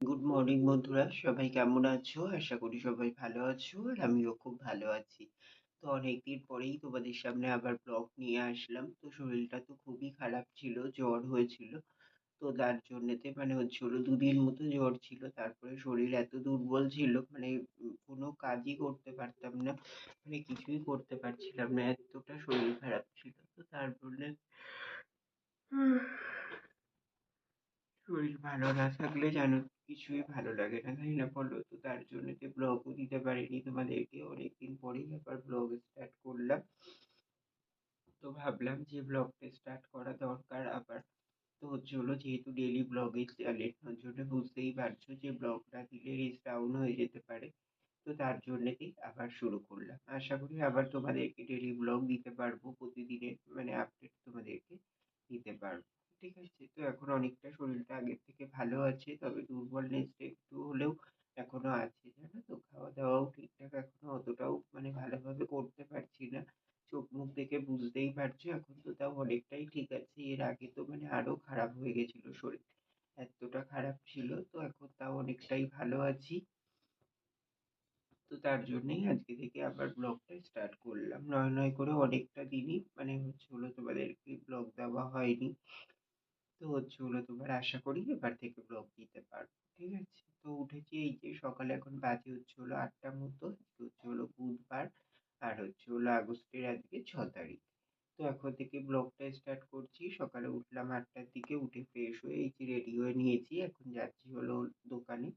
Good morning বন্ধুরা। সবাই কেমন আছো? আশা করি সবাই ভালো আছো আর আমিও খুব ভালো আছি। তো অনেকদিন পরেই তোমাদের সামনে আবার ব্লগ নিয়ে আসলাম। তো শরীরটা তো খুবই খারাপ ছিল, জ্বর হয়েছিল। তো তার জন্যেতে মানে হচ্ছিল দুদিন মতো জ্বর ছিল। তারপরে শরীর এত দুর্বল ছিল মানে কোনো কাজই করতে পারতাম না। মানে কিছুই করতে পারছিলাম না, এতটা শরীর খারাপ ছিল। তো তারপরে শরীর ভালো না থাকলে জানো কিছুই ভালো লাগে না, তাই না বলো? তো তার জন্য যে ব্লগও দিতে পারিনি তোমাদেরকে, অনেকদিন পরেই আবার ব্লগ স্টার্ট করলাম। তো ভাবলাম যে ব্লগটা স্টার্ট করা দরকার আবার। তো হচ্ছে হলো যেহেতু ডেলি চ্যানেল তার জন্য বুঝতেই পারছ যে ব্লগটা দিলে রিচ ডাউন হয়ে যেতে পারে। তো তার জন্যেই আবার শুরু করলাম। আশা করি আবার তোমাদেরকে ডেলি ব্লগ দিতে পারব, প্রতিদিনের মানে আপডেট তোমাদেরকে দিতে পারব। ঠিক আছে? তো এখন অনেকটা শরীরটা আগের থেকে ভালো আছে, তবে দুর্বলনেসটা একটু হলেও এখনও আছে, জানো তো? খাওয়া দাওয়াও ঠিকঠাক এখনও অতটাও মানে ভালোভাবে করতে পারছি না। চোখ মুখ দেখে বুঝতেই পারছ এখন তো, তাও অনেকটাই ঠিক আছে। এর আগে তো মানে আরও খারাপ হয়ে গেছিল শরীর। এতটা খারাপ ছিল, তো এখন তাও অনেকটাই ভালো আছি। তো তার জন্যেই আজকে থেকে আবার ব্লগটা স্টার্ট করলাম। নয় নয় করে অনেকটা দিনই মানে হচ্ছে হলো তোমাদেরকে ব্লগ দেওয়া হয়নি। তো হচ্ছে হলো তোমার আশা করি এবার থেকে ব্লগ দিতে পারব, ঠিক আছে? তো উঠেছি এই যে সকালে এখন বাজে হচ্ছে হলো আটটার মতো হচ্ছে হলো বুধবার আর হচ্ছে হলো আগস্টের আজকে ছ তারিখ। তো এখন থেকে ব্লগটা স্টার্ট করছি, সকালে উঠলাম আটটার দিকে, উঠে ফ্রেশ হয়ে এই যে রেডি হয়ে নিয়েছি, এখন যাচ্ছি হলো দোকানে,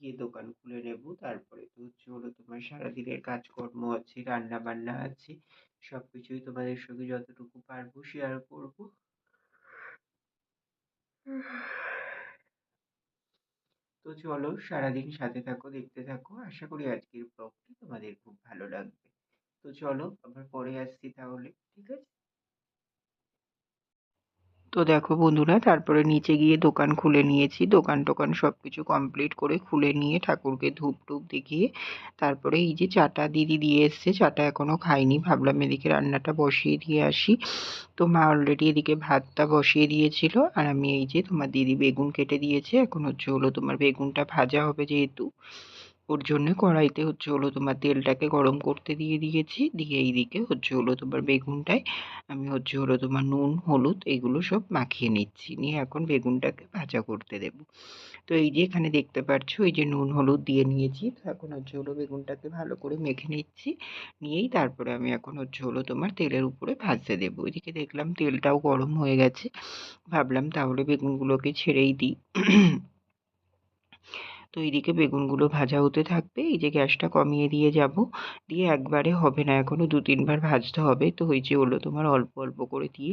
গিয়ে দোকান খুলে নেব, তারপরে তো হচ্ছে হলো তোমার সারাদিনের কাজকর্ম আছে রান্না বান্না আছে সব কিছুই তোমাদের সঙ্গে যতটুকু পারব শেয়ার করব। তো চলো সারাদিন সাথে থাকো, দেখতে থাকো। আশা করি আজকের ব্লগটি তোমাদের খুব ভালো লাগবে। তো চলো আবার পরে আসছি তাহলে, ঠিক আছে? তো দেখো বন্ধুরা, তারপরে নিচে গিয়ে দোকান খুলে নিয়েছি। দোকান টোকান সব কিছু কমপ্লিট করে খুলে নিয়ে ঠাকুরকে ধূপ টুপ দেখিয়ে তারপরে এই যে চাটা দিদি দিয়ে এসছে, চাটা এখনও খাইনি। ভাবলাম এদিকে রান্নাটা বসিয়ে দিয়ে আসি। তো মা অলরেডি এদিকে ভাতটা বসিয়ে দিয়েছিল। আর আমি এই যে তোমার দিদি বেগুন কেটে দিয়েছে। এখন হচ্ছে হলো তোমার বেগুনটা ভাজা হবে যেহেতু। ওর জন্য কড়াইতে হচ্ছে হলো তোমার তেলটাকে গরম করতে দিয়ে দিয়েছি। দিয়ে এইদিকে হচ্ছে হলো তোমার বেগুনটায় আমি হচ্ছে হলো তোমার নুন, হলুদ এগুলো সব মাখিয়ে নিচ্ছি। নিয়ে এখন বেগুনটাকে ভাজা করতে দেব। তো এই যে এখানে দেখতে পাচ্ছ এই যে নুন, হলুদ দিয়ে নিয়েছি। তো এখন হচ্ছে হলো বেগুনটাকে ভালো করে মেখে নিচ্ছি। নিয়েই তারপরে আমি এখন হচ্ছে হলো তোমার তেলের উপরে ভাজতে দেবো। এদিকে দেখলাম তেলটাও গরম হয়ে গেছে। ভাবলাম তাহলে বেগুনগুলোকে ছেড়েই দিই। তো এইদিকে বেগুনগুলো ভাজা হতে থাকবে। এই যে গ্যাসটা কমিয়ে দিয়ে যাব। দিয়ে একবারে হবে না এখনও দু তিনবার ভাজতে হবে। তো ওই যে হলো তোমার অল্প অল্প করে দিয়ে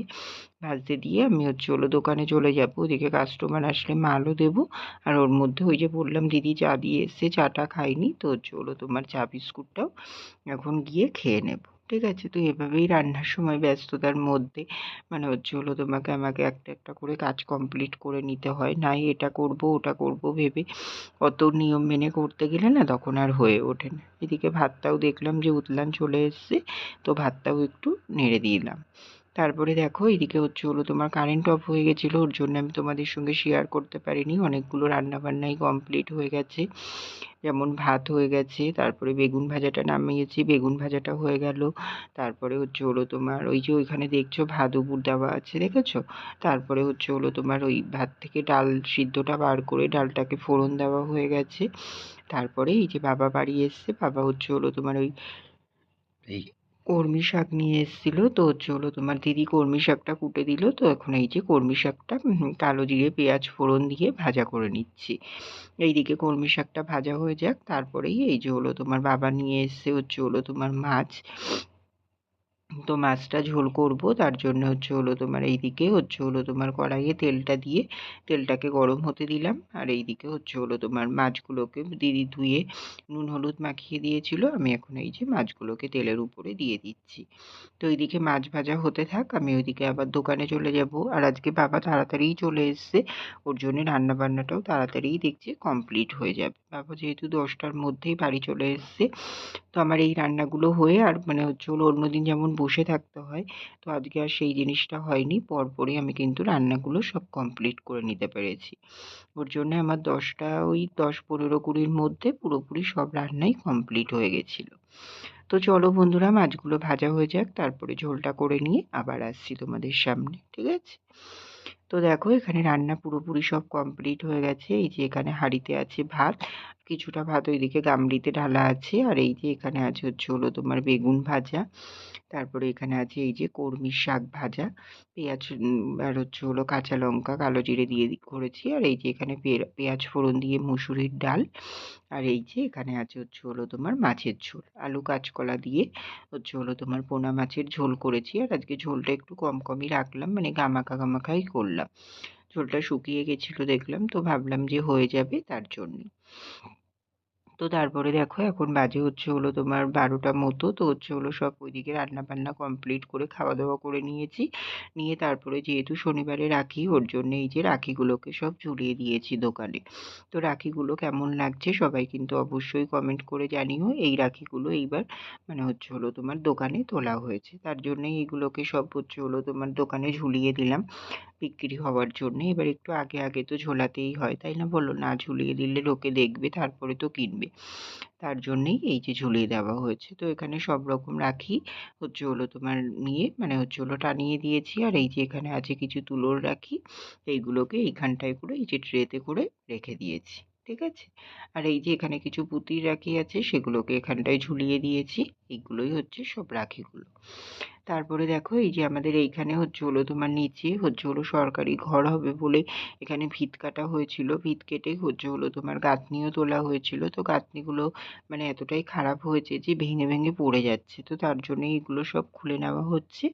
ভাজতে দিয়ে আমি হচ্ছে হলো দোকানে চলে যাব। ওদিকে কাস্টমার আসলে মালও দেবো। আর ওর মধ্যে ওই যে বললাম দিদি চা দিয়ে এসছে, চাটা খাইনি। তো হচ্ছে হলো তোমার চা বিস্কুটটাও এখন গিয়ে খেয়ে নেব। ঠিক আছে, তো এভাবেই রান্নার সময় ব্যস্ততার মধ্যে মানে হচ্ছে হলো তোমাকে আমাকে একটা একটা করে কাজ কমপ্লিট করে নিতে হয়। নাই এটা করব, ওটা করব ভেবে অত নিয়ম মেনে করতে গেলে না তখন আর হয়ে ওঠে না। এদিকে ভাতটাও দেখলাম যে উতলান চলে এসছে, তো ভাতটাও একটু নেড়ে দিলাম। তারপরে দেখো, এদিকে হচ্ছে হলো তোমার কারেন্ট অফ হয়ে গেছিল, ওর জন্য আমি তোমাদের সঙ্গে শেয়ার করতে পারিনি। অনেকগুলো রান্নাবান্নাই কমপ্লিট হয়ে গেছে। যেমন ভাত হয়ে গেছে, তারপরে বেগুন ভাজাটা নামিয়েছি, বেগুন ভাজাটা হয়ে গেল। তারপরে হচ্ছে হলো তোমার ওই যে ওইখানে দেখছ, ভাত উপর দেওয়া আছে, দেখেছ? তারপরে হচ্ছে হলো তোমার ওই ভাত থেকে ডাল সিদ্ধটা বার করে ডালটাকে ফোড়ন দেওয়া হয়ে গেছে। তারপরে এই যে বাবা বাড়ি এসছে, বাবা হচ্ছে হলো তোমার ওই এই কলমি শাক নিয়ে এসেছিল। তো হলো তোমার দিদি কর্মী শাকটা কুটে দিল। তো এখন এই যে কর্মী শাকটা কালো জিরে, পেঁয়াজ, ফোড়ন দিয়ে ভাজা করে নিচ্ছি। এইদিকে কলমি শাকটা ভাজা হয়ে যাক। তারপরেই এই যে হলো তোমার বাবা নিয়ে এসছে। হচ্ছে হলো তোমার মাছ তো মাছটা ঝোল করব। তার জন্য হচ্ছে হলো তোমার এইদিকে হচ্ছে হলো তোমার কড়াইয়ে তেলটা দিয়ে তেলটাকে গরম হতে দিলাম। আর এইদিকে হচ্ছে হলো তোমার মাছগুলোকে দিদি ধুয়ে নুন হলুদ মাখিয়ে দিয়েছিল। আমি এখন এই যে মাছগুলোকে তেলের উপরে দিয়ে দিচ্ছি। তো এইদিকে মাছ ভাজা হতে থাক, আমি ওইদিকে আবার দোকানে চলে যাব। আর আজকে বাবা তাড়াতাড়িই চলে এসছে, ওর জন্য রান্না বান্নাটাও তাড়াতাড়িই দেখছি কমপ্লিট হয়ে যাবে। বাবা যেহেতু দশটার মধ্যেই বাড়ি চলে এসছে, তো আমার এই রান্নাগুলো হয়ে আর মানে হচ্ছে হলো অন্যদিন যেমন বসে থাকতে হয়। তো আজকে আর সেই জিনিসটা হয়নি। পরপরই আমি কিন্তু রান্নাগুলো সব কমপ্লিট করে নিতে পেরেছি। ওর জন্য আমার দশটা, ওই দশ পনেরো কুড়ির মধ্যে পুরোপুরি সব রান্নাই কমপ্লিট হয়ে গেছিল। তো চলো বন্ধুরা, মাছগুলো ভাজা হয়ে যাক, তারপরে ঝোলটা করে নিয়ে আবার আসছি তোমাদের সামনে, ঠিক আছে? তো দেখো, এখানে রান্না পুরোপুরি সব কমপ্লিট হয়ে গেছে। এই যে এখানে হাঁড়িতে আছে ভাত, কিছুটা ভাত ওইদিকে গামলিতে ঢালা আছে। আর এই যে এখানে আছে হচ্ছে হলো তোমার বেগুন ভাজা। তারপরে এখানে আছে এই যে কর্মীর শাক ভাজা, পেঁয়াজ আর হচ্ছে হলো কাঁচা লঙ্কা, কালো জিরে দিয়ে করেছি। আর এই যে এখানে পেঁয়াজ ফোড়ন দিয়ে মুসুরির ডাল। আর এই যে এখানে আছে হচ্ছে হলো তোমার মাছের ঝোল। আলু কাঁচকলা দিয়ে হচ্ছে হলো তোমার পোনা মাছের ঝোল করেছি। আর আজকে ঝোলটা একটু কম কমই রাখলাম মানে গামাখা গামাখাই করলাম। ঝোলটা শুকিয়ে গেছিল দেখলাম, তো ভাবলাম যে হয়ে যাবে তার জন্যই তো তারপরে দেখো এখন বাজে হচ্ছে হলো তোমার বারোটা মতো, তো হচ্ছে হলো সব ওইদিকে রান্না বান্না কমপ্লিট করে খাওয়া দাওয়া করে নিয়েছি। নিয়ে তারপরে যেহেতু শনিবারে রাখি, ওর জন্য এই যে রাখিগুলোকে সব ঝুলিয়ে দিয়েছি দোকানে। তো রাখিগুলো কেমন লাগছে সবাই কিন্তু অবশ্যই কমেন্ট করে জানিও। এই রাখিগুলো এইবার মানে হচ্ছে হলো তোমার দোকানে তোলা হয়েছে। তার জন্যই এইগুলোকে সব হচ্ছে হলো তোমার দোকানে ঝুলিয়ে দিলাম। বিক্রি হওয়ার জন্যে। এবার একটু আগে আগে তো ঝোলাতেই হয়, তাই না? বলো না, ঝুলিয়ে দিলে লোকে দেখবে, তারপরে তো কিনবে। তার জন্যেই এই যে ঝুলিয়ে দেওয়া হয়েছে। তো এখানে সব রকম রাখি। হচ্ছে হলো তোমার নিয়ে মানে হচ্ছে হলো টানিয়ে দিয়েছি। আর এই যে এখানে আছে কিছু তুলোর রাখি, এইগুলোকে এইখানটায় করে, এই যে ট্রেতে করে রেখে দিয়েছি। ঠিক আছে? আর এই যে এখানে কিছু পুঁতির রাখি আছে, সেগুলোকে এখানটায় ঝুলিয়ে দিয়েছি। এইগুলোই হচ্ছে সব রাখিগুলো। তারপরে দেখো, এই যে আমাদের এইখানে হচ্ছে হলো তোমার নিচে হচ্ছে হলো সরকারি ঘর হবে বলে এখানে ভিত কাটা হয়েছিল। ভিত কেটে হচ্ছে হলো তোমার গাঁথনিও তোলা হয়েছিল। তো গাঁথনিগুলো মানে এতটাই খারাপ হয়েছে যে ভেঙে ভেঙে পড়ে যাচ্ছে। তো তার জন্য এগুলো সব খুলে নেওয়া হচ্ছে।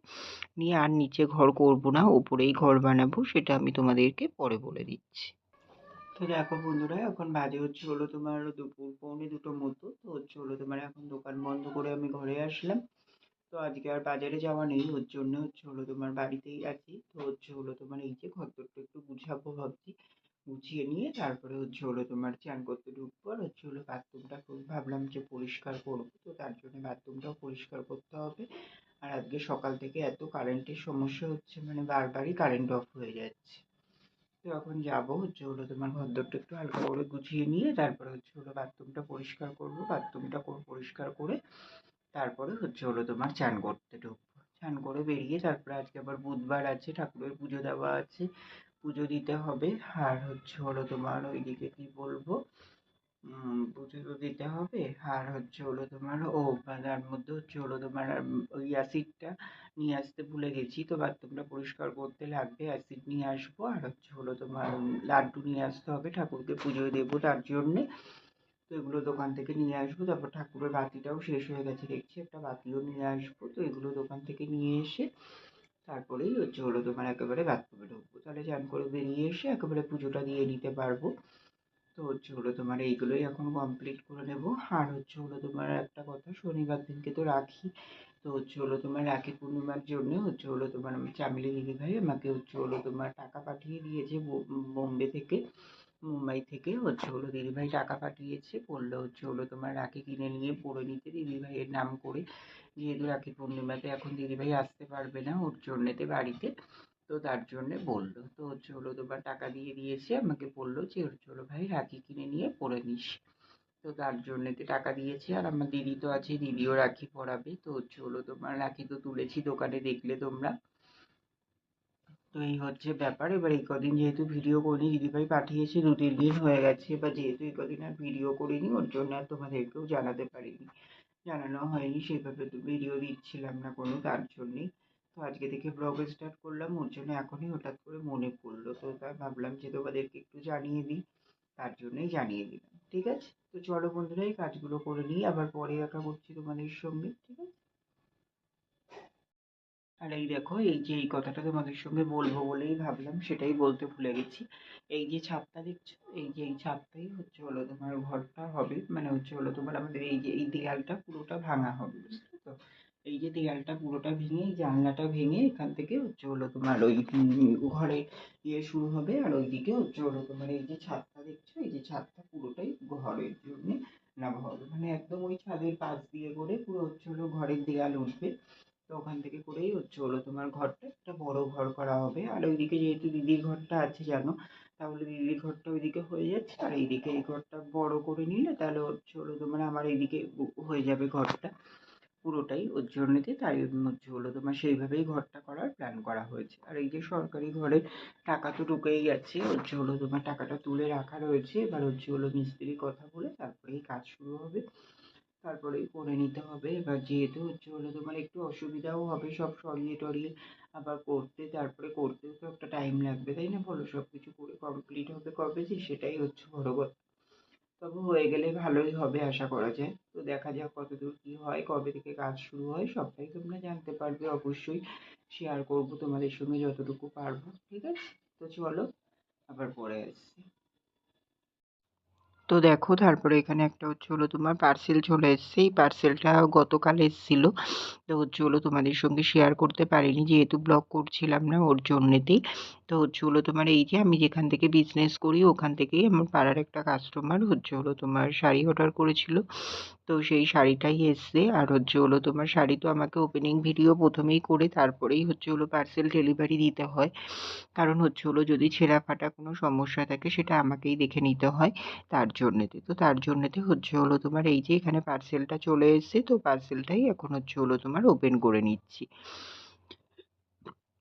নিয়ে আর নিচে ঘর করব না, ওপরেই ঘর বানাবো, সেটা আমি তোমাদেরকে পরে বলে দিচ্ছি। তো দেখো বন্ধুরা, এখন বাজে হচ্ছে হলো তোমার দুপুর, পৌনে দুটো মতো। তো হচ্ছে হলো তোমার এখন দোকান বন্ধ করে আমি ঘরে আসলাম। তো আজকে আর বাজারে যাওয়া নেই, ওর জন্য হচ্ছে হলো তোমার বাড়িতেই আছি। তো হচ্ছে হলো তোমার এই যে ঘরদোরটা একটু গুছাবো ভাবছি। গুছিয়ে নিয়ে তারপরে হচ্ছে হলো তোমার চান করতে ঢুকবো আর হচ্ছে হলো বাথরুমটা ভাবলাম যে পরিষ্কার করব। তো তার জন্য বাথরুমটাও পরিষ্কার করতে হবে। আর আজকে সকাল থেকে এত কারেন্টের সমস্যা হচ্ছে মানে বারবারই কারেন্ট অফ হয়ে যাচ্ছে। তো এখন যাব, হচ্ছে হলো তোমার ঘরদরটা একটু হালকা করে গুছিয়ে নিয়ে তারপরে হচ্ছে হলো বাথরুমটা পরিষ্কার করব, বাথরুমটা পরিষ্কার করে তারপরে হচ্ছে হলো তোমার চান করতে ঢুকবো। চান করে বেরিয়ে তারপরে আজকে আবার বুধবার আছে, ঠাকুরের পুজো দেওয়া আছে, পুজো দিতে হবে। আর হচ্ছে হলো তোমার ওইদিকে কি বলব? পুজো তো দিতে হবে। আর হচ্ছে হলো তোমার, ও তার মধ্যে হচ্ছে হলো তোমার ওই অ্যাসিডটা নিয়ে আসতে ভুলে গেছি। তো বাথরুমটা পরিষ্কার করতে লাগবে অ্যাসিড নিয়ে আসব। আর হচ্ছে হলো তোমার লাড্ডু নিয়ে আসতে হবে, ঠাকুরকে পুজো দেবো তার জন্যে। তো এগুলো দোকান থেকে নিয়ে আসব। তারপর ঠাকুরের বাতিটাও শেষ হয়ে গেছে, দেখছি। একটা বাতিও নিয়ে আসব। তো এগুলো দোকান থেকে নিয়ে এসে তারপরেই হচ্ছে হলো তোমার একেবারে বাথরুমে ঢুকবো। তাহলে চান করে বেরিয়ে এসে একেবারে পুজোটা দিয়ে নিতে পারব। তো হচ্ছে হলো তোমার এইগুলোই এখন কমপ্লিট করে নেব। আর হচ্ছে হলো তোমার একটা কথা, শনিবার দিনকে তো রাখি। তো হচ্ছে হলো তোমার রাখি পূর্ণিমার জন্য হচ্ছে হলো তোমার চামিলি দিদি ভাই আমাকে হচ্ছে হলো তোমার টাকা পাঠিয়ে দিয়েছে বোম্বে থেকে, মুম্বাই থেকে। হচ্ছে হলো দিদিভাই টাকা পাঠিয়েছে, বলল হচ্ছে হলো তোমার রাখি কিনে নিয়ে পরে নিতে দিদিভাইয়ের নাম করে। যেহেতু রাখি পূর্ণিমাতে এখন দিদিভাই আসতে পারবে না ওর জন্যেতে বাড়িতে। তো তার জন্যে বলল। তো হচ্ছে হলো তোমার টাকা দিয়ে দিয়েছে আমাকে বলল যে, হচ্ছে হলো ভাই রাখি কিনে নিয়ে পরে নিস। তো তার জন্যে তো টাকা দিয়েছে। আর আমার দিদি তো আছে, দিদিও রাখি পরাবে। তো হচ্ছে হলো তোমার রাখি তো তুলেছি দোকানে দেখলে তোমরা। তো এই হচ্ছে ব্যাপার। এবার এই কদিন যেহেতু ভিডিও করিনি, দিদিভাই পাঠিয়েছে, দু তিন দিন হয়ে গেছে। বা যেহেতু এই কদিন আর ভিডিও করিনি, ওর জন্য আর তোমাদেরকেও জানাতে পারিনি। জানানো হয়নি, সেভাবে তো ভিডিও দিচ্ছিলাম না কোনো, তার জন্যেই। তো আজকে থেকে ব্লগ স্টার্ট করলাম, ওর জন্য এখনই হঠাৎ করে মনে পড়ল। তো তাই ভাবলাম যে তোমাদেরকে একটু জানিয়ে দিই, তার জন্যই জানিয়ে দিলাম, ঠিক আছে? তো চলো বন্ধুরা, এই কাজগুলো করে নিই, আবার পরে দেখা করছি তোমাদের সঙ্গে, ঠিক আছে? আর এই দেখো, এই যে এই কথাটা তোমাদের সঙ্গে বলব বলেই ভাবলাম, সেটাই বলতে ভুলে গেছি। এই যে ছাদটা দেখছ, এই যে এই ছাদটাই হচ্ছে হলো তোমার ঘরটা হবে মানে হচ্ছে হলো তোমার আমাদের এই যে এই দেয়ালটা পুরোটা ভাঙা হবে, বুঝলে তো? এই যে দেয়ালটা পুরোটা ভেঙে এই জানলাটা ভেঙে এখান থেকে হচ্ছে হলো তোমার ওই ঘরে ইয়ে শুরু হবে আর ওইদিকে হচ্ছে হলো তোমার এই যে ছাদটা দেখছ? এই যে ছাদটা পুরোটাই ঘরের জন্যে নেওয়া হবে। মানে একদম ওই ছাদের পাশ দিয়ে করে পুরো হচ্ছে হলো ঘরের দেয়াল উঠবে। তো ওখান থেকে করেই হচ্ছে হলো তোমার ঘরটা একটা বড় ঘর করা হবে। আর ওইদিকে যেহেতু দিদির ঘরটা আছে জানো, তাহলে দিদির ঘরটা ওইদিকে হয়ে যাচ্ছে। আর এইদিকে এই ঘরটা বড় করে নিলে তাহলে হচ্ছে হলো তোমার আমার এইদিকে হয়ে যাবে ঘরটা। পুরোটাই ওর জন্যতে তাই হলো তোমার সেইভাবেই ঘরটা করার প্ল্যান করা হয়েছে। আর এই যে সরকারি ঘরের টাকা তো ঢুকেই গেছে হচ্ছে হলো তোমার টাকাটা তুলে রাখা রয়েছে, এবার হচ্ছে হলো মিস্ত্রির কথা বলে তারপরেই কাজ শুরু হবে। তারপরেই করে নিতে হবে। এবার যেহেতু হচ্ছে হলো তোমার একটু অসুবিধাও হবে সব সরিয়ে টরিয়ে আবার করতে, তারপরে করতেও তো একটা টাইম লাগবে, তাই না? বলো সব কিছু করে কমপ্লিট হবে কবে যে সেটাই হচ্ছে বড় কথা। তবে হয়ে গেলে ভালোই হবে আশা করা যায়। তো দেখা যাক কতদূর কি হয়, কবে থেকে কাজ শুরু হয়, সবটাই তোমরা জানতে পারবে অবশ্যই। শেয়ার করব তোমাদের সঙ্গে যতটুকু পারব, ঠিক আছে? তো চলো, আবার পরে আসছি। তো দেখো, তারপরে এখানে একটা হচ্ছে হলো তোমার পার্সেল চলে এসছে। এই পার্সেলটা গতকাল এসেছিল। তো হচ্ছে হলো তোমাদের সঙ্গে শেয়ার করতে পারিনি, যেহেতু ব্লগ করছিলাম না ওর জন্যেতেই। তো হচ্ছে হলো তোমার এই যে আমি যেখান থেকে বিজনেস করি, ওখান থেকেই আমার পাড়ার একটা কাস্টমার হচ্ছে হলো তোমার শাড়ি অর্ডার করেছিল। তো সেই শাড়িটাই এসছে। আর হচ্ছে হলো তোমার শাড়ি তো আমাকে ওপেনিং ভিডিও প্রথমেই করে তারপরেই হচ্ছে হলো পার্সেল ডেলিভারি দিতে হয়। কারণ হচ্ছে হলো যদি ছেঁড়া ফাটা কোনো সমস্যা থাকে সেটা আমাকেই দেখে নিতে হয় তার জন্যেতে। তো তার জন্যেতে হচ্ছে হলো তোমার এই যে এখানে পার্সেলটা চলে এসছে, তো পার্সেলটাই এখন হচ্ছে হলো তোমার ওপেন করে নিচ্ছি।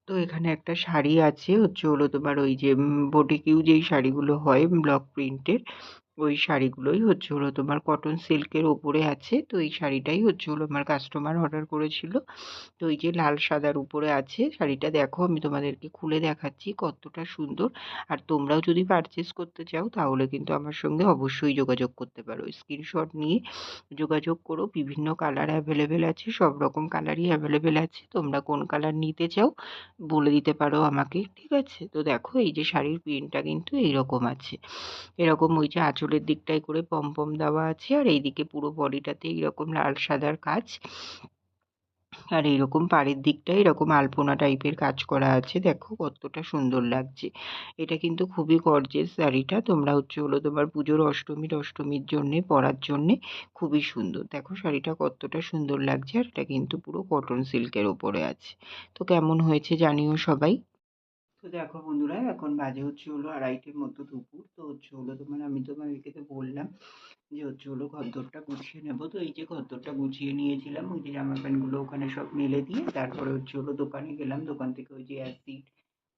তো এখানে একটা শাড়ি আছে, হচ্ছে হলো তোমার ওই যে বটিকিউ যেই শাড়িগুলো হয় ব্লক প্রিন্টের ওই শাড়িগুলোই হচ্ছে হলো তোমার কটন সিল্কের ওপরে আছে। তো এই শাড়িটাই হচ্ছে হলো আমার কাস্টমার অর্ডার করেছিল। তো এই যে লাল সাদার উপরে আছে শাড়িটা, দেখো আমি তোমাদেরকে খুলে দেখাচ্ছি কতটা সুন্দর। আর তোমরাও যদি পারচেস করতে চাও তাহলে কিন্তু আমার সঙ্গে অবশ্যই যোগাযোগ করতে পারো। স্ক্রিনশট নিয়ে যোগাযোগ করো, বিভিন্ন কালার অ্যাভেলেবেল আছে, সব রকম কালারই অ্যাভেলেবেল আছে। তোমরা কোন কালার নিতে চাও বলে দিতে পারো আমাকে, ঠিক আছে? তো দেখো এই যে শাড়ির প্রিন্টটা কিন্তু এইরকম আছে। এরকম ওই যে আঁচলের দিকটায় করে পম দেওয়া আছে। আর এইদিকে পুরো বডিটাতে এইরকম লাল সাদার কাজ। আর এইরকম পাড়ের দিকটায় এরকম আলপনা টাইপের কাজ করা আছে। দেখো কতটা সুন্দর লাগছে। এটা কিন্তু খুবই গর্জেস শাড়িটা। তোমরা হচ্ছে হলো তোমার পুজোর অষ্টমীর অষ্টমীর জন্যে, পরার জন্যে খুবই সুন্দর। দেখো শাড়িটা কতটা সুন্দর লাগছে। আর এটা কিন্তু পুরো কটন সিল্কের ওপরে আছে। তো কেমন হয়েছে জানিও সবাই। তো দেখো বন্ধুরা, এখন বাজে হচ্ছে হলো আড়াইটের মতো দুপুর। তো হচ্ছে হলো তোমার, আমি তোমাদেরকে তো বললাম যে হচ্ছে হলো ঘরদোরটা গুছিয়ে নেব। তো এই যে ঘরদোরটা গুছিয়ে নিয়েছিলাম, ওই যে জামা প্যান্টগুলো ওখানে সব মেলে দিয়ে তারপরে হচ্ছে হলো দোকানে গেলাম। দোকান থেকে ওই যে অ্যাসিড,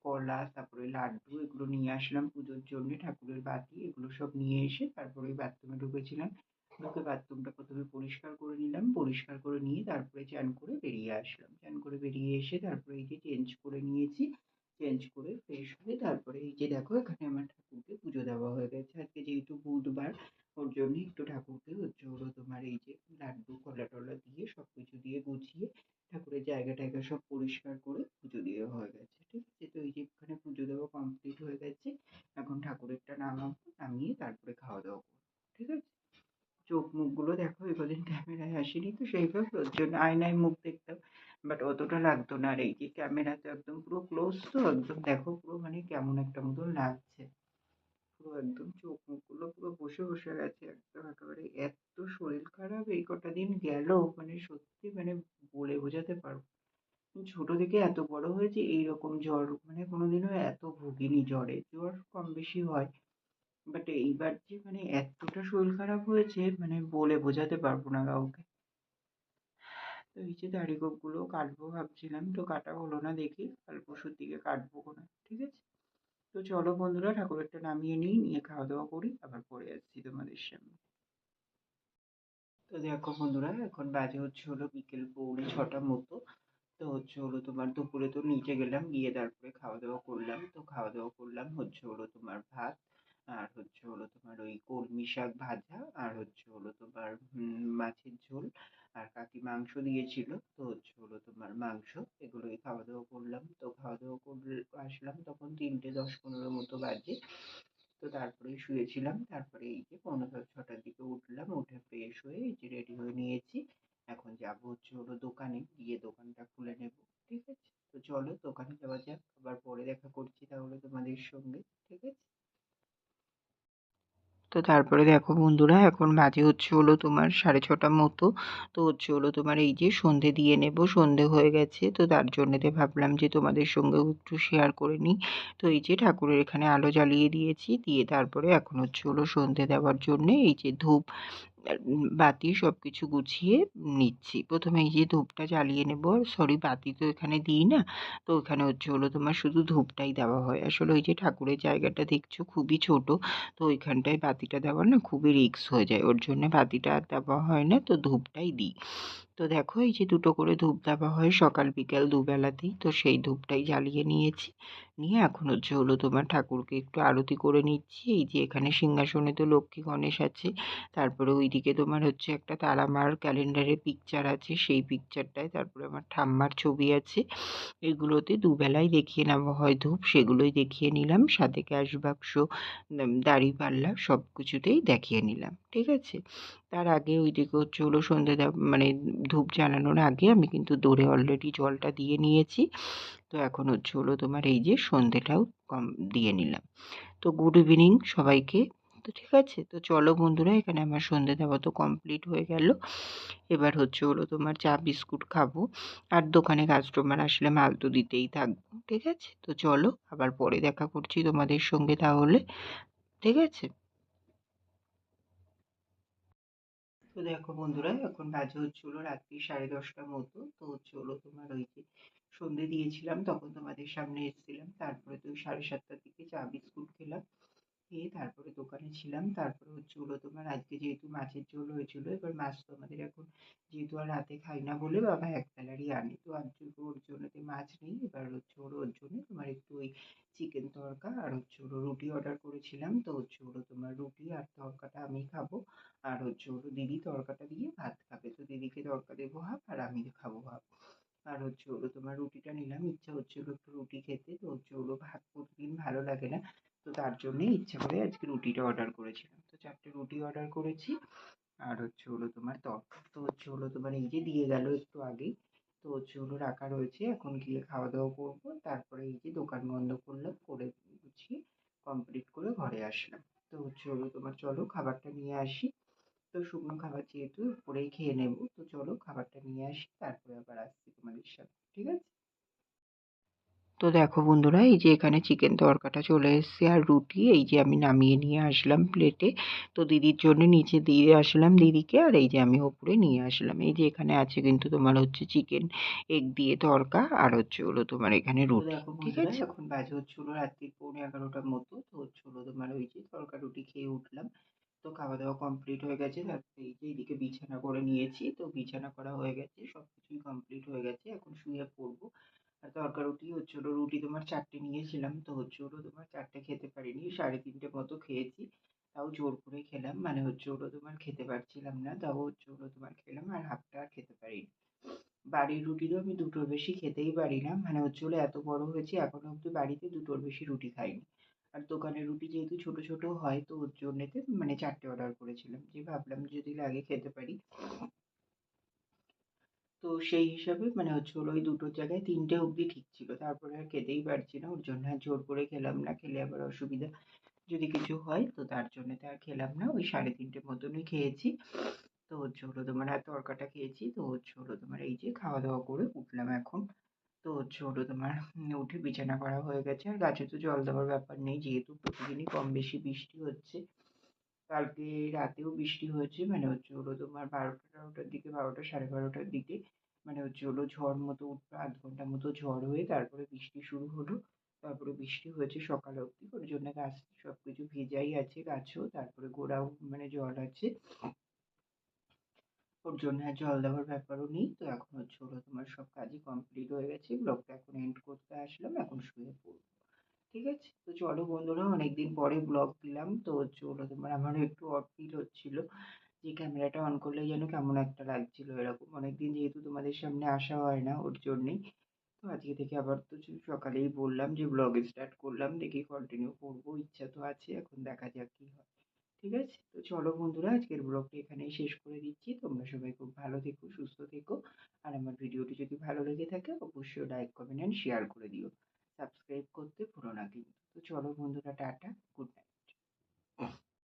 কলা, তারপরে লাড্ডু এগুলো নিয়ে আসলাম পুজোর জন্য, ঠাকুরের বাতি এগুলো সব নিয়ে এসে তারপরে ওই বাথরুমে ঢুকেছিলাম। ঢুকে বাথরুমটা প্রথমে পরিষ্কার করে নিলাম, পরিষ্কার করে নিয়ে তারপরে চান করে বেরিয়ে আসলাম। চান করে বেরিয়ে এসে তারপরে এই যে চেঞ্জ করে নিয়েছি। চেঞ্জ করে ফ্রেশ হয়ে তারপরে এই যে দেখো এখানে আমার ঠাকুরকে পুজো দেওয়া হয়ে গেছে। আজকে যেহেতু বুধবার, ওর জন্য একটু ঠাকুরকে হলো তোমার এই যে লাড্ডু, কলা টলা দিয়ে সব কিছু দিয়ে গুছিয়ে ঠাকুরের জায়গা টায়গা সব পরিষ্কার করে পুজো দিয়ে হয়ে গেছে। ঠিক আছে? তো এই যে এখানে পুজো দেওয়া কমপ্লিট হয়ে গেছে। এখন ঠাকুরেরটা নামাবো, নামিয়ে তারপরে খাওয়া দাওয়া করব। ঠিক আছে? চোখ মুখগুলো দেখো এ ক্যামেরায় আসেনি তো সেইভাবে, ওর জন্য আয়নায় মুখ লাগতো না আর এই যে ক্যামেরাতে একদম পুরো ক্লোজ তো, একদম দেখো পুরো মানে কেমন একটা মতন লাগছে। পুরো একদম চোখ মুখগুলো পুরো বসে বসে গেছে, একদম একেবারে এত শরীর খারাপ, এই কটা দিন গেল মানে সত্যি মানে বলে বোঝাতে পারব ছোট থেকে এত বড় হয়েছে এইরকম জ্বর মানে কোনোদিনও এত ভুগিনি জ্বরে, জ্বর কম বেশি হয়। বাট এইবার যে মানে এতটা শরীর খারাপ হয়েছে মানে বলে বোঝাতে পারব না কাউকে। তো এই যে দাড়ি গোঁফগুলো কাটবো ভাবছিলাম, তো কাটা হলো না দেখি, কাল পরশুর দিকে কাটবো কোনো ঠিক আছে? তো চলো বন্ধুরা, ঠাকুরেরটা নামিয়ে নিই, নিয়ে খাওয়া দাওয়া করি, আবার পরে আসছি তোমাদের সামনে। তো দেখো বন্ধুরা, এখন বাজে হচ্ছে হলো বিকেল পৌনে ছটার মতো। তো হচ্ছে হলো তোমার দুপুরে তো নিচে গেলাম, গিয়ে তারপরে খাওয়া দাওয়া করলাম। তো খাওয়া দাওয়া করলাম হচ্ছে হলো তোমার ভাত, আর হচ্ছে হলো তোমার ওই কলমি শাক ভাজা, আর হচ্ছে হলো তোমার মাছের ঝোল। আর কাকি মাংস দিয়েছিল? তো হচ্ছে হলো তোমার মাংস, এগুলোই খাওয়া দাওয়া করলাম। তো খাওয়া দাওয়া করে আসলাম তখন তিনটে দশ পনেরো মতো বাজে। তো তারপরে শুয়েছিলাম। তারপরে এই যে পনেরো ছটার দিকে উঠলাম, উঠে ফ্রেশ হয়ে এই যে রেডি হয়ে নিয়েছি। এখন যাব হচ্ছে হলো দোকানে, গিয়ে দোকানটা খুলে নেব, ঠিক আছে? তো চলো দোকানে যাওয়া যাক, আবার পরে দেখা করছি তাহলে তোমাদের সঙ্গে, ঠিক আছে? তো তারপরে দেখো বন্ধুরা, এখন বাজে হচ্ছে হলো তোমার সাড়ে ছটা মতো। তো হচ্ছে হলো তোমার এই যে সন্ধে দিয়ে নেব, সন্ধে হয়ে গেছে। তো তার জন্যতে ভাবলাম যে তোমাদের সঙ্গেও একটু শেয়ার করে নিই তো এই যে ঠাকুরের এখানে আলো জ্বালিয়ে দিয়েছি। দিয়ে তারপরে এখন হচ্ছে হলো সন্ধে দেওয়ার জন্যে এই যে ধূপ বাতি সব কিছু গুছিয়ে নিচ্ছি। প্রথমে এই যে ধূপটা জ্বালিয়ে নেব। সরি বাতি তো এখানে দিই না। তো ওখানে হচ্ছে হলো তোমার শুধু ধূপটাই দেওয়া হয়। আসলে ওই যে ঠাকুরের জায়গাটা দেখছ খুবই ছোট। তো ওইখানটায় বাতিটা দেওয়ার না খুবই রিস্ক হয়ে যায়। ওর জন্য বাতিটা আর দেওয়া হয় না। তো ধূপটাই দিই। তো দেখো, এই যে দুটো করে ধূপ দেওয়া হয় সকাল বিকাল দুবেলাতেই, তো সেই ধূপটাই জ্বালিয়ে নিয়েছি। নিয়ে এখন হচ্ছে হলো তোমার ঠাকুরকে একটু আরতি করে নিচ্ছি। এই যে এখানে সিংহাসনে তো লক্ষ্মী গণেশ আছে, তারপরে ওইদিকে তোমার হচ্ছে একটা তারামার ক্যালেন্ডারের পিকচার আছে, সেই পিকচারটায় তারপরে আমার ঠাম্মার ছবি আছে। এগুলোতে দুবেলাই দেখিয়ে নেওয়া হয় ধূপ, সেগুলোই দেখিয়ে নিলাম সাথে ক্যাশ বাক্স দাড়ি পাল্লা সব কিছুতেই দেখিয়ে নিলাম। ঠিক আছে? তার আগে ওইদিকে হচ্ছে হলো সন্ধে মানে ধূপ জ্বালানোর আগে আমি কিন্তু দৌড়ে অলরেডি জলটা দিয়ে নিয়েছি। তো এখন হচ্ছে হলো তোমার এই যে সন্ধেটাও কম দিয়ে নিলাম। তো গুড ইভিনিং সবাইকে। তো ঠিক আছে? তো চলো বন্ধুরা, এখানে আমার সন্ধে দেওয়া তো কমপ্লিট হয়ে গেল। এবার হচ্ছে হলো তোমার চা বিস্কুট খাব। আর দোকানে কাস্টমার আসলে মাল তো দিতেই থাকব। ঠিক আছে? তো চলো আবার পরে দেখা করছি তোমাদের সঙ্গে তাহলে। ঠিক আছে? তো দেখো বন্ধুরা, এখন বাজে হচ্ছিল রাত্রি সাড়ে দশটার মতো। তো হলো তোমার ওই যে সন্ধে দিয়েছিলাম, তখন তোমাদের সামনে এসেছিলাম। তারপরে তো সাড়ে সাতটার দিকে চা, বিস্কুট খেলাম। খেয়ে তারপরে দোকানে ছিলাম। তারপরে হচ্ছে হলো তোমার আজকে যেহেতু মাছের ঝোল হয়েছিল, এবার মাছ তো আমাদের এখন যেহেতু আর রাতে খাই না বলে বাবা এক বেলারই আনে। তো আজ ওর জন্যতে মাছ নেই, এবার হচ্ছে হলো ওর জন্য তোমার একটু ওই চিকেন তড়কা আর হচ্ছে হলো রুটি অর্ডার করেছিলাম। তো হচ্ছে হলো তোমার রুটি আর তড়কাটা আমি খাব। আর হচ্ছে হলো দিদি তরকাটা দিয়ে ভাত খাবে। তো দিদিকে তরকা দেবো হাফ আর আমি খাব হাফ। আর হচ্ছে হলো তোমার রুটিটা নিলাম, ইচ্ছা হচ্ছিল একটু রুটি খেতে। তো হচ্ছে হলো ভাত প্রতিদিন ভালো লাগে না। তো তার জন্যেই ইচ্ছা করে আজকে রুটিটা অর্ডার করেছিলাম। তো চারটে রুটি অর্ডার করেছি। আর হচ্ছে হলো তোমার তরকা তো হচ্ছে হলো তোমার এই যে দিয়ে গেল একটু আগেই। তো হচ্ছে হলো রাখা রয়েছে। এখন গিয়ে খাওয়া দাওয়া করব। তারপরে এই যে দোকান বন্ধ করলাম, করে গুছিয়ে কমপ্লিট করে ঘরে আসলাম। তো হচ্ছে হলো তোমার চলো খাবারটা নিয়ে আসি। তো শুকনো খাবার যেহেতু পরেই খেয়ে নেব তো চলো খাবারটা নিয়ে আসি তারপরে আবার আসছি তোমাদের সাথে ঠিক আছে? তো দেখো বন্ধুরা এই যে এখানে চিকেন তরকাটা চলে এসছে আর রুটি এই যে আমি নামিয়ে নিয়ে আসলাম প্লেটে তো দিদির জন্য নিচে দিয়ে আসলাম দিদিকে আর এই যে আমি ওপরে নিয়ে আসলাম। এই যে এখানে আছে কিন্তু তোমার হচ্ছে চিকেন এগ দিয়ে তরকা আর হচ্ছে হলো তোমার এখানে রুটি ঠিক আছে? এখন বাজে হচ্ছে হলো রাত্রি পৌনে এগারোটার মতো তো হচ্ছে হলো তোমার ওই যে তরকা রুটি খেয়ে উঠলাম। তো খাওয়া দাওয়া কমপ্লিট হয়ে গেছে। তারপরে এই যে এইদিকে বিছানা করে নিয়েছি, তো বিছানা করা হয়ে গেছে সব কিছুই কমপ্লিট হয়ে গেছে। এখন শুয়ে পড়ব। আর তরকা রুটি হচ্ছিল রুটি তোমার চারটে নিয়েছিলাম, তো হচ্ছে হচ্ছিল তোমার চারটে খেতে পারিনি, সাড়ে তিনটে মতো খেয়েছি। তাও জোর করে খেলাম মানে হচ্ছে ওটা তোমার খেতে পারছিলাম না, তাও হচ্ছে ওটা তোমার খেলাম আর হাফটা আর খেতে পারিনি। বাড়ির রুটি তো আমি দুটোর বেশি খেতেই পারি না মানে হচ্ছে হলো এত বড় হয়েছে, এখনও অব্দি বাড়িতে দুটোর বেশি রুটি খাইনি। আর দোকানের রুটি যেহেতু ছোট ছোট হয়, তো ওর জন্যেতে মানে চারটে অর্ডার করেছিলাম। যে ভাবলাম যদি লাগে খেতে পারি। তো সেই হিসাবে মানে হচ্ছে হলো ওই দুটোর জায়গায় তিনটে অবধি ঠিক ছিল। তারপরে আর খেতেই পারছি না, ওর জন্য আর জোর করে খেলাম না। খেলে আবার অসুবিধা যদি কিছু হয়, তো তার জন্য তো আর খেলাম না। ওই সাড়ে তিনটে মতনই খেয়েছি। তো হচ্ছে হলো তোমার আর তরকাটা খেয়েছি। তো হচ্ছে হলো তোমার এই যে খাওয়া দাওয়া করে উঠলাম এখন। তো হচ্ছে হলো তোমার উঠে বিছানা করা হয়ে গেছে। আর গাছে তো জল দেওয়ার ব্যাপার নেই, যেহেতু প্রতিদিনই কম বেশি বৃষ্টি হচ্ছে। কালকে রাতেও বৃষ্টি হয়েছে মানে হচ্ছে হলো তোমার বারোটা দিকে, বারোটা সাড়ে বারোটার দিকে মানে হচ্ছে হলো ঝড় মতো উঠল, আধ ঘণ্টা মতো ঝড় হয়ে তারপরে বৃষ্টি শুরু হলো। তারপরে বৃষ্টি হয়েছে সকাল অবধি, ওর জন্য গাছ সব কিছু ভেজাই আছে, গাছও, তারপরে গোড়াও মানে জল আছে। ওর জন্য আর জল দেওয়ার ব্যাপারও নেই। তো এখন হচ্ছে হলো তোমার সব কাজই কমপ্লিট হয়ে গেছে। ব্লগটা এখন এন্ড করতে আসলাম, এখন শুয়ে পড়ব। ঠিক আছে? তো চলো বন্ধুরা, অনেকদিন পরে ব্লগ দিলাম। তো হচ্ছে হলো তোমার আমারও একটু অফিল ফিল হচ্ছিল যে ক্যামেরাটা অন করলে যেন কেমন একটা লাগছিল এরকম। অনেকদিন যেহেতু তোমাদের সামনে আসা হয় না ওর জন্যেই। তো আজকে থেকে আবার তো সকালেই বললাম যে ব্লগ স্টার্ট করলাম, দেখি কন্টিনিউ করব। ইচ্ছা তো আছে, এখন দেখা যাক কী হয়। ঠিক আছে? তো চলো বন্ধুরা, আজকের ব্লগটি এখানেই শেষ করে দিচ্ছি। তোমরা সবাই খুব ভালো থেকো, সুস্থ থেকো। আর আমার ভিডিওটি যদি ভালো লেগে থাকে, অবশ্যই লাইক কমেন্ট অ্যান্ড শেয়ার করে দিও। সাবস্ক্রাইব করতে ভুলো না কিন্তু। তো চলো বন্ধুরা, টাটা গুড